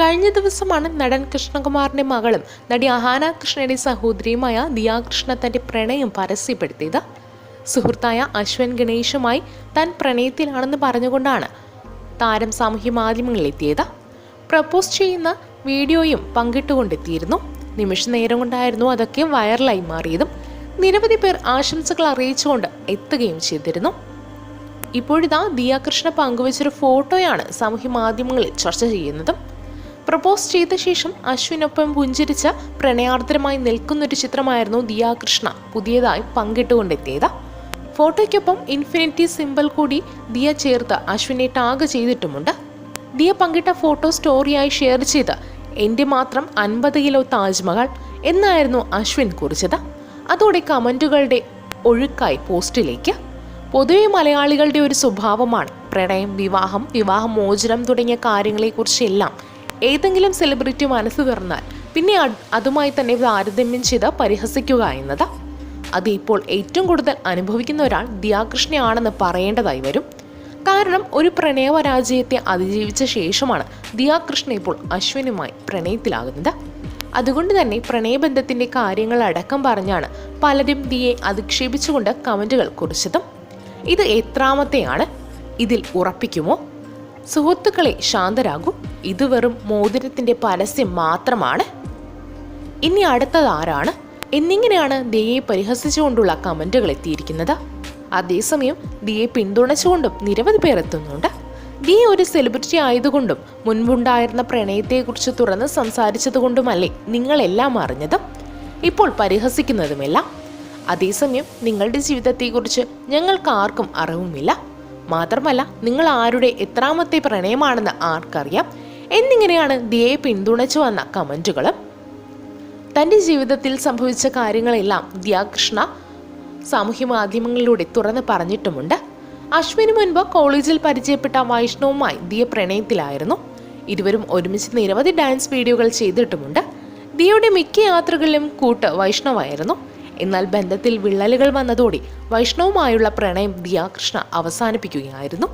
കഴിഞ്ഞ ദിവസമാണ് നടൻ കൃഷ്ണകുമാറിന്റെ മകളും നടി അഹാന കൃഷ്ണന്റെ സഹോദരിയുമായ ദിയാകൃഷ്ണ തന്റെ പ്രണയം പരസ്യപ്പെടുത്തിയത്. സുഹൃത്തായ അശ്വൻ ഗണേഷുമായി താൻ പ്രണയത്തിലാണെന്ന് പറഞ്ഞുകൊണ്ടാണ് താരം സാമൂഹ്യ മാധ്യമങ്ങളിൽ എത്തിയത് പ്രപ്പോസ് ചെയ്യുന്ന വീഡിയോയും പങ്കിട്ടുകൊണ്ടെത്തിയിരുന്നു. നിമിഷ നേരം കൊണ്ടായിരുന്നു അതൊക്കെ വൈറലായി മാറിയതും. നിരവധി പേർ ആശംസകൾ അറിയിച്ചുകൊണ്ട് എത്തുകയും ചെയ്തിരുന്നു. ഇപ്പോഴിതാ ദിയാകൃഷ്ണ പങ്കുവച്ചൊരു ഫോട്ടോയാണ് സാമൂഹ്യ മാധ്യമങ്ങളിൽ ചർച്ച ചെയ്യുന്നത്. പ്രപ്പോസ് ചെയ്ത ശേഷം അശ്വിനൊപ്പം പുഞ്ചിരിച്ച പ്രണയാർദ്രമായി നിൽക്കുന്നൊരു ചിത്രമായിരുന്നു ദിയ കൃഷ്ണ പുതിയതായി പങ്കിട്ടുകൊണ്ടെത്തിയത്. ഫോട്ടോയ്ക്കൊപ്പം ഇൻഫിനിറ്റി സിമ്പിൾ കൂടി ദിയ ചേർത്ത് അശ്വിനെ ടാഗ് ചെയ്തിട്ടുമുണ്ട്. ദിയ പങ്കിട്ട ഫോട്ടോ സ്റ്റോറിയായി ഷെയർ ചെയ്ത് എന്റെ മാത്രം അൻപത് കിലോ താജ്മഹൽ എന്നായിരുന്നു അശ്വിൻ കുറിച്ചത്. അതോടെ കമന്റുകളുടെ ഒഴുക്കായി പോസ്റ്റിലേക്ക്. പൊതുവെ മലയാളികളുടെ ഒരു സ്വഭാവമാണ് പ്രണയം വിവാഹം വിവാഹമോചനം തുടങ്ങിയ കാര്യങ്ങളെക്കുറിച്ചെല്ലാം ഏതെങ്കിലും സെലിബ്രിറ്റി മനസ്സ് തുറന്നാൽ പിന്നെ അതുമായി തന്നെ താരതമ്യം ചെയ്ത് പരിഹസിക്കുക എന്നത്. അത് ഇപ്പോൾ ഏറ്റവും കൂടുതൽ അനുഭവിക്കുന്ന ഒരാൾ ദിയാകൃഷ്ണയാണെന്ന് പറയേണ്ടതായി വരും. കാരണം ഒരു പ്രണയപരാജയത്തെ അതിജീവിച്ച ശേഷമാണ് ദിയാകൃഷ്ണ ഇപ്പോൾ അശ്വിനുമായി പ്രണയത്തിലാകുന്നത്. അതുകൊണ്ട് തന്നെ പ്രണയബന്ധത്തിന്റെ കാര്യങ്ങൾ അടക്കം പറഞ്ഞാണ് പലരും ദിയെ അധിക്ഷേപിച്ചുകൊണ്ട് കമന്റുകൾ കുറിച്ചതും. ഇത് എത്രാമത്തെയാണ്? ഇതിൽ ഉറപ്പിക്കുമോ? സുഹൃത്തുക്കളെ ശാന്തരാകൂ. ഇത് വെറും മോതിരത്തിന്റെ പരസ്യം മാത്രമാണ്. ഇനി അടുത്തത് ആരാണ്? എന്നിങ്ങനെയാണ് ദിയെ പരിഹസിച്ചുകൊണ്ടുള്ള കമന്റുകൾ എത്തിയിരിക്കുന്നത്. അതേസമയം ദിയെ പിന്തുണച്ചുകൊണ്ടും നിരവധി പേർ എത്തുന്നുണ്ട്. ദി ഒരു സെലിബ്രിറ്റി ആയതുകൊണ്ടും മുൻപുണ്ടായിരുന്ന പ്രണയത്തെക്കുറിച്ച് തുറന്ന് സംസാരിച്ചതുകൊണ്ടുമല്ലേ നിങ്ങളെല്ലാം അറിഞ്ഞതും? ഇപ്പോൾ പരിഹസിക്കുന്നതുമെല്ലാം. അതേസമയം നിങ്ങളുടെ ജീവിതത്തെക്കുറിച്ച് ഞങ്ങൾക്ക് ആർക്കും അറിവുമില്ല. മാത്രമല്ല നിങ്ങൾ ആരുടെ എത്രാമത്തെ പ്രണയമാണെന്ന് ആർക്കറിയാം? എന്നിങ്ങനെയാണ് ദിയെ പിന്തുണച്ചു വന്ന കമന്റുകളും. തന്റെ ജീവിതത്തിൽ സംഭവിച്ച കാര്യങ്ങളെല്ലാം ദിയാകൃഷ്ണ സാമൂഹ്യ മാധ്യമങ്ങളിലൂടെ തുറന്ന് പറഞ്ഞിട്ടുമുണ്ട്. അശ്വിന് മുൻപ് കോളേജിൽ പരിചയപ്പെട്ട വൈഷ്ണവുമായി ദിയ പ്രണയത്തിലായിരുന്നു. ഇരുവരും ഒരുമിച്ച് നിരവധി ഡാൻസ് വീഡിയോകൾ ചെയ്തിട്ടുമുണ്ട്. ദിയയുടെ മിക്ക യാത്രകളിലും കൂട്ട് വൈഷ്ണവായിരുന്നു. എന്നാൽ ബന്ധത്തിൽ വിള്ളലുകൾ വന്നതോടെ വൈഷ്ണവുമായുള്ള പ്രണയം ദിയാകൃഷ്ണ അവസാനിപ്പിക്കുകയായിരുന്നു.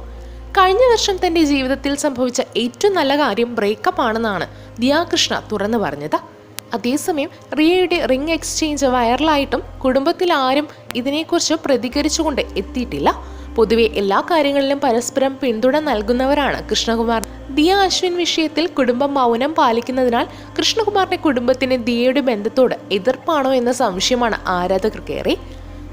കഴിഞ്ഞ വർഷം തന്റെ ജീവിതത്തിൽ സംഭവിച്ച ഏറ്റവും നല്ല കാര്യം ബ്രേക്കപ്പ് ആണെന്നാണ് ദിയാകൃഷ്ണ തുറന്നു പറഞ്ഞത്. അതേസമയം റിയയുടെ റിംഗ് എക്സ്ചേഞ്ച് വൈറലായിട്ടും കുടുംബത്തിൽ ആരും ഇതിനെക്കുറിച്ച് പ്രതികരിച്ചുകൊണ്ട് എത്തിയിട്ടില്ല. പൊതുവെ എല്ലാ കാര്യങ്ങളിലും പരസ്പരം പിന്തുണ നൽകുന്നവരാണ് കൃഷ്ണകുമാർ ദിയ അശ്വിൻ വിഷയത്തിൽ കുടുംബം മൗനം പാലിക്കുന്നതിനാൽ കൃഷ്ണകുമാറിന്റെ കുടുംബത്തിന് ദിയയുടെ ബന്ധത്തോട് എതിർപ്പാണോ എന്ന സംശയമാണ് ആരാധകർക്കേറെ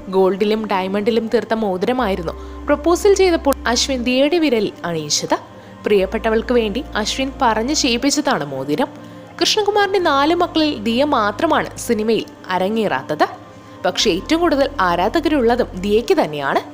ഗോൾഡിലും ഡയമണ്ടിലും തീർത്ത മോതിരമായിരുന്നു പ്രപ്പോസൽ ചെയ്തപ്പോൾ അശ്വിൻ ദിയയുടെ വിരലിൽ അണിയിച്ചത്. പ്രിയപ്പെട്ടവൾക്ക് വേണ്ടി അശ്വിൻ പറഞ്ഞു ചെയ്യിപ്പിച്ചതാണ് മോതിരം. കൃഷ്ണകുമാറിന്റെ നാല് മക്കളിൽ ദിയ മാത്രമാണ് സിനിമയിൽ അരങ്ങേറാത്തത്. പക്ഷേ ഏറ്റവും കൂടുതൽ ആരാധകരുള്ളതും ദിയയ്ക്ക് തന്നെയാണ്.